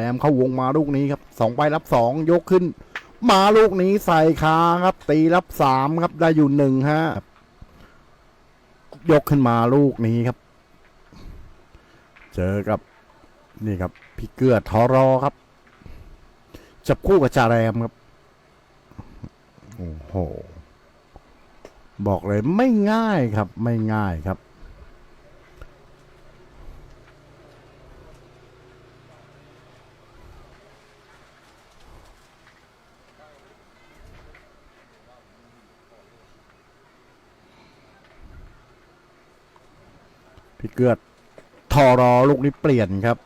แอมเข้าวงมาลูกนี้ครับสองไปรับสองยกขึ้น มาลูกนี้ใส่คาครับ ตีรับสามครับได้อยู่หนึ่งฮะยกขึ้นมาลูกนี้ครับ เจอกับนี่ครับพี่เกือทอรอครับ จับคู่กับจาแรมครับโอ้โหบอกเลยไม่ง่ายครับ ไม่ง่ายครับ พี่เกือดทอรอลูกนี้เปลี่ยนครับ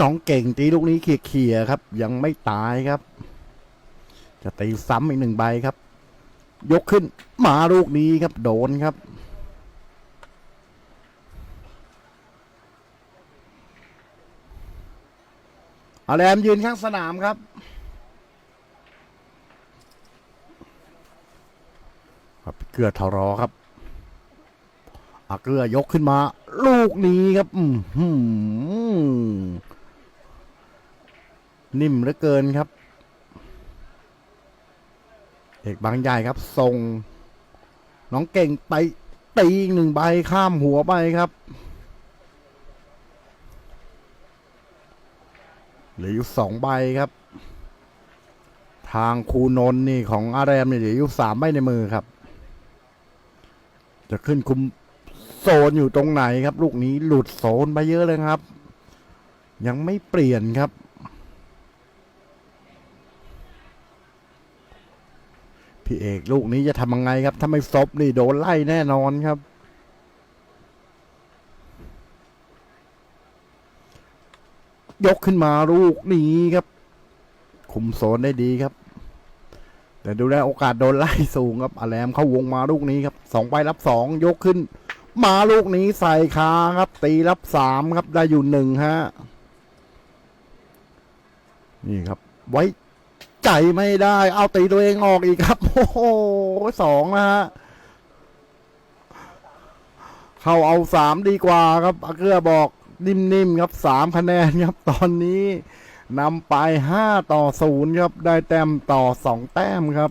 น้องเก่งตีลูกนี้เขี่ยๆครับ ยังไม่ตายครับ จะตีซ้ำอีกหนึ่งใบครับ ยกขึ้นมาลูกนี้ครับ โดนครับอาแรมยืนข้างสนามครับ ครับเกลือทรอครับอาเกลือยกขึ้นมา ลูกนี้ครับอืมหืมนิ่มเหลือเกินครับ เอกบางใหญ่ครับส่ง น้องเก่งไปตีอีกหนึ่งใบข้ามหัวไปครับเหลืออยู่สองใบครับ ทางคูนนนี่ของอารามเนี่ยเหลืออยู่สามใบในมือครับ จะขึ้นคุมโซนอยู่ตรงไหนครับ ลูกนี้หลุดโซนไปเยอะเลยครับ ยังไม่เปลี่ยนครับ พี่เอกลูกนี้จะทำยังไงครับ ถ้าไม่ซบนี่โดนไล่แน่นอนครับ ยกขึ้นมาลูกนี้ครับ คุมโซนได้ดีครับ แต่ดูแลวโอกาสโดนไล่สูงครับอาแรมเข้าวงมาลูกนี้ครับสองไปรับสองยกขึ้น มาลูกนี้ใส่คาครับ ตีรับสามครับได้อยู่หนึ่งฮะนี่ครับ ไว้ใจไม่ได้ เอาตีตัวเองออกอีกครับ โอ้โหสองนะฮะเข้าเอาสามดีกว่าครับอาเกือบอกนิ่มๆครับสามคะแนนครับ ตอนนี้ นำไปห้าต่อศูนย์ครับ ได้แต้มต่อสองแต้มครับ